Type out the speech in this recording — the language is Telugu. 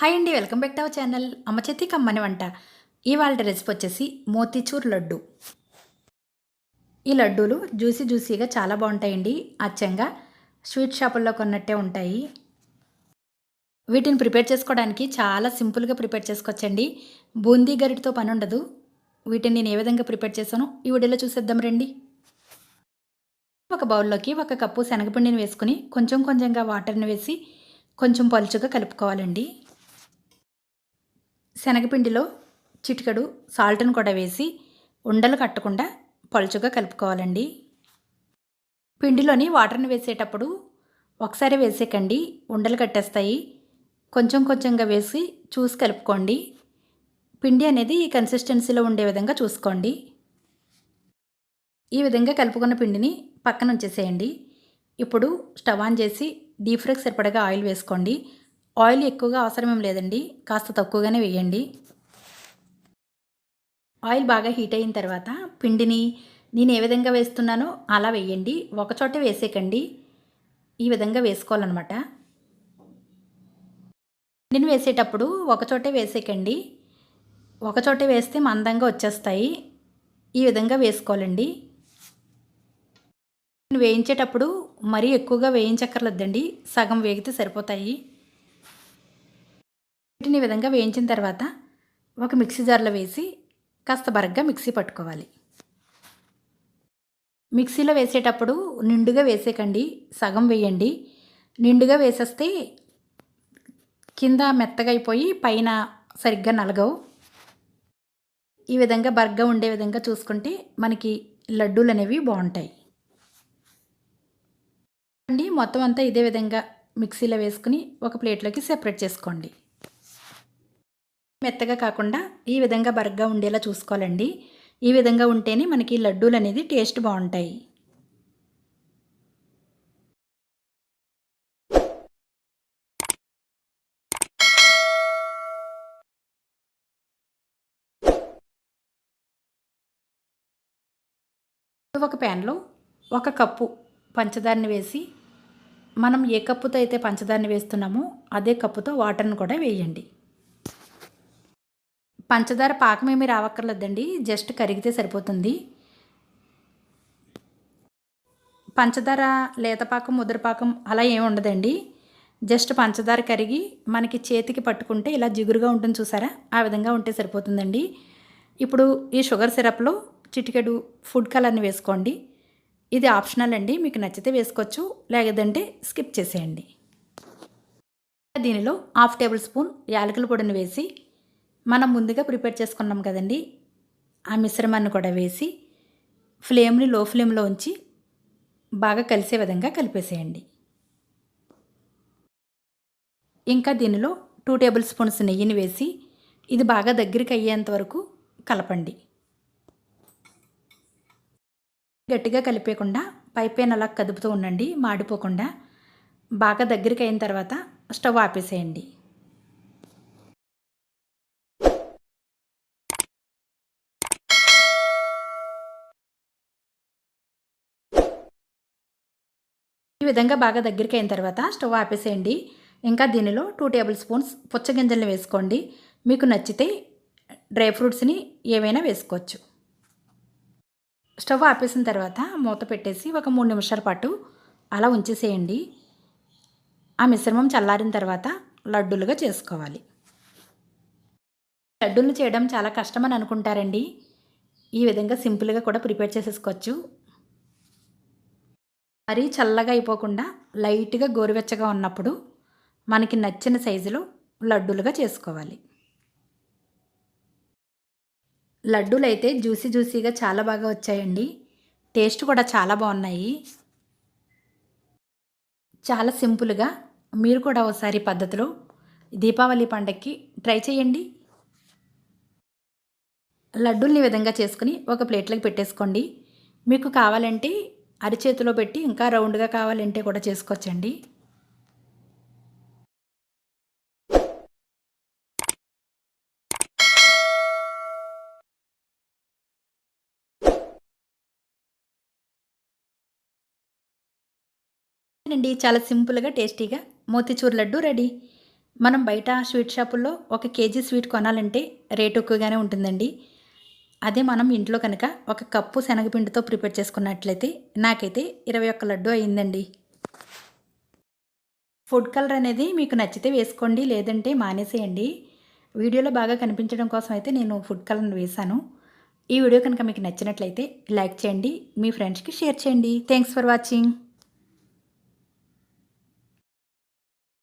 హాయ్ అండి welcome back to our channel. అమ్మ చేతి కమ్మని వంట. ఇవాళ రెసిపీ వచ్చేసి మోతీచూర్ లడ్డు. ఈ లడ్డూలు జ్యూసీ జ్యూసీగా చాలా బాగుంటాయండి. అచ్చంగా స్వీట్ షాపుల్లో కొన్నట్టే ఉంటాయి. వీటిని ప్రిపేర్ చేసుకోవడానికి చాలా సింపుల్గా ప్రిపేర్ చేసుకోవచ్చండి. బూందీ గరిటితో పని ఉండదు. వీటిని నేను ఏ విధంగా ప్రిపేర్ చేశానో ఈ వీడియోలో చూసేద్దాం రండి. ఒక బౌల్లోకి ఒక కప్పు శనగపిండిని వేసుకుని కొంచెం కొంచెంగా వాటర్ని వేసి కొంచెం పలుచుగా కలుపుకోవాలండి. శనగపిండిలో చిటికెడు సాల్ట్ను కూడా వేసి ఉండలు కట్టకుండా పలుచుగా కలుపుకోవాలండి. పిండిలోని వాటర్ని వేసేటప్పుడు ఒకసారి వేసేకండి. ఉండలు కట్టేస్తాయి. కొంచెం కొంచెంగా వేసి చూసి కలుపుకోండి. పిండి అనేది ఈ కన్సిస్టెన్సీలో ఉండే విధంగా చూసుకోండి. ఈ విధంగా కలుపుకున్న పిండిని పక్కన ఉంచేసేయండి. ఇప్పుడు స్టవ్ ఆన్ చేసి డీప్ ఫ్రైకి సరిపడగా ఆయిల్ వేసుకోండి. ఆయిల్ ఎక్కువగా అవసరం ఏం లేదండి. కాస్త తక్కువగానే వేయండి. ఆయిల్ బాగా హీట్ అయిన తర్వాత పిండిని నేను ఏ విధంగా వేస్తున్నానో అలా వేయండి. ఒకచోట వేసేకండి. ఈ విధంగా వేసుకోవాలన్నమాట. పిండిని వేసేటప్పుడు ఒకచోటే వేసేకండి. ఒకచోటే వేస్తే మందంగా వచ్చేస్తాయి. ఈ విధంగా వేసుకోవాలండి. వేయించేటప్పుడు మరీ ఎక్కువగా వేయించక్కర్లేదండి. సగం వేగితే సరిపోతాయి. వీటిని ఈ విధంగా వేయించిన తర్వాత ఒక మిక్సీ జార్లో వేసి కాస్త బరగ్గా మిక్సీ పట్టుకోవాలి. మిక్సీలో వేసేటప్పుడు నిండుగా వేసేకండి సగం వేయండి. నిండుగా వేసేస్తే కింద మెత్తగా అయిపోయి పైన సరిగ్గా నలగవు. ఈ విధంగా బర్గా ఉండే విధంగా చూసుకుంటే మనకి లడ్డూలు అనేవి బాగుంటాయి. అండి మొత్తం అంతా ఇదే విధంగా మిక్సీలో వేసుకుని ఒక ప్లేట్లోకి సెపరేట్ చేసుకోండి. మెత్తగా కాకుండా ఈ విధంగా బరగ్గా ఉండేలా చూసుకోవాలండి. ఈ విధంగా ఉంటేనే మనకి లడ్డూలు అనేది టేస్ట్ బాగుంటాయి. ఒక ప్యాన్లో ఒక కప్పు పంచదారని వేసి మనం ఏ కప్పుతో అయితే పంచదారని వేస్తున్నామో అదే కప్పుతో వాటర్ని కూడా వేయండి. పంచదార పాకం రావక్కర్లేదండి జస్ట్ కరిగితే సరిపోతుంది. పంచదార లేతపాకం ముద్రపాకం అలా ఏమి ఉండదండి. జస్ట్ పంచదార కరిగి మనకి చేతికి పట్టుకుంటే ఇలా జిగురుగా ఉంటుంది చూసారా? ఆ విధంగా ఉంటే సరిపోతుందండి. ఇప్పుడు ఈ షుగర్ సిరప్లో చిటికెడు ఫుడ్ కలర్ని వేసుకోండి. ఇది ఆప్షనల్ అండి మీకు నచ్చితే వేసుకోవచ్చు లేదంటే స్కిప్ చేసేయండి. దీనిలో హాఫ్ టేబుల్ స్పూన్ యాలకుల పొడిని వేసి మనం ముందుగా ప్రిపేర్ చేసుకున్నాం కదండి. ఆ మిశ్రమాన్ని కూడా వేసి ఫ్లేమ్ని లో ఫ్లేమ్లో ఉంచి బాగా కలిసే విధంగా కలిపేసేయండి. ఇంకా దీనిలో టూ టేబుల్ స్పూన్స్ నెయ్యిని వేసి ఇది బాగా దగ్గరికి అయ్యేంత వరకు కలపండి. గట్టిగా కలిపేయకుండా పైపైన అలా కదుపుతూ ఉండండి మాడిపోకుండా బాగా దగ్గరికి అయిన తర్వాత స్టవ్ ఆపేసేయండి. ఈ విధంగా బాగా దగ్గరికి అయిన తర్వాత స్టవ్ ఆపేసేయండి. ఇంకా దీనిలో టూ టేబుల్ స్పూన్స్ పుచ్చగింజలను వేసుకోండి. మీకు నచ్చితే డ్రై ఫ్రూట్స్ని ఏవైనా వేసుకోవచ్చు. స్టవ్ ఆపేసిన తర్వాత మూత పెట్టేసి ఒక మూడు నిమిషాల పాటు అలా ఉంచేసేయండి. ఆ మిశ్రమం చల్లారిన తర్వాత లడ్డూలుగా చేసుకోవాలి. లడ్డూలు చేయడం చాలా కష్టమని అనుకుంటారండి. ఈ విధంగా సింపుల్గా కూడా ప్రిపేర్ చేసేసుకోవచ్చు. మరీ చల్లగా అయిపోకుండా లైట్గా గోరువెచ్చగా ఉన్నప్పుడు మనకి నచ్చిన సైజులో లడ్డూలుగా చేసుకోవాలి. లడ్డూలు అయితే జ్యూసీ జ్యూసీగా చాలా బాగా వచ్చాయండి. టేస్ట్ కూడా చాలా బాగున్నాయి. చాలా సింపుల్గా మీరు కూడా ఒకసారి పద్ధతిలో దీపావళి పండగకి ట్రై చేయండి. లడ్డూల్ని విధంగా చేసుకుని ఒక ప్లేట్లోకి పెట్టేసుకోండి. మీకు కావాలంటే అరిచేతిలో పెట్టి ఇంకా రౌండ్గా కావాలంటే కూడా చేసుకోవచ్చండి. అండి చాలా సింపుల్గా టేస్టీగా మోతిచూర్ లడ్డు రెడీ. మనం బయట స్వీట్ షాపుల్లో ఒక కేజీ స్వీట్ కొనాలంటే రేటు ఎక్కువగానే ఉంటుందండి. అదే మనం ఇంట్లో కనుక ఒక కప్పు శనగపిండితో ప్రిపేర్ చేసుకున్నట్లయితే నాకైతే ఇరవై ఒక్క లడ్డు అయిందండి. ఫుడ్ కలర్ అనేది మీకు నచ్చితే వేసుకోండి లేదంటే మానేసేయండి. వీడియోలో బాగా కనిపించడం కోసం అయితే నేను ఫుడ్ కలర్ని వేశాను. ఈ వీడియో కనుక మీకు నచ్చినట్లయితే లైక్ చేయండి మీ ఫ్రెండ్స్కి షేర్ చేయండి. Thanks for watching.